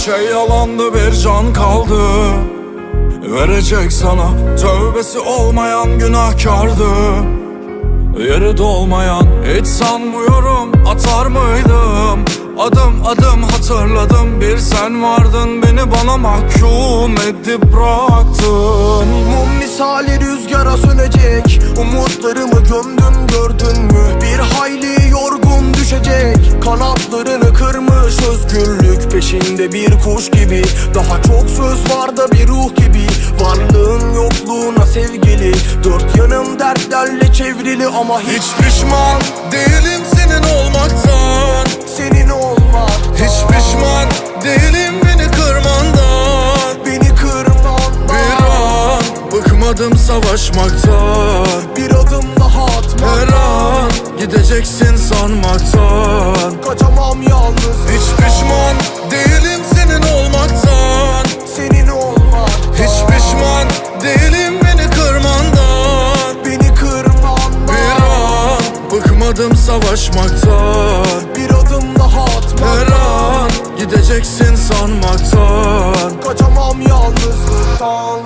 şey yalandı bir can kaldı. Verecek sana tövbesi olmayan günahkardı. Yeri dolmayan hiç sanmıyorum atar mıydım? Adım adım hatırladım bir sen vardın Beni bana mahkum edip bıraktın. Mum misali rüzgara sönecek Umutlarımı gömdüm Peşinde bir kuş gibi. Daha çok söz var da bir ruh gibi. Varlığın yokluğuna sevgili. Dört yanım dertlerle çevrili ama hiç Hiç pişman değilim senin olmaktan. Senin olmak Hiç pişman değilim beni kırmandan. Beni kırman Bir an bıkmadım savaşmaktan. Bir adım daha atma Her an gideceksin sanmaktan bıkmadım savaşmaktan. Bir adım daha atma Her an gideceksin sanmaktan. Kaçamam yalnızlıktan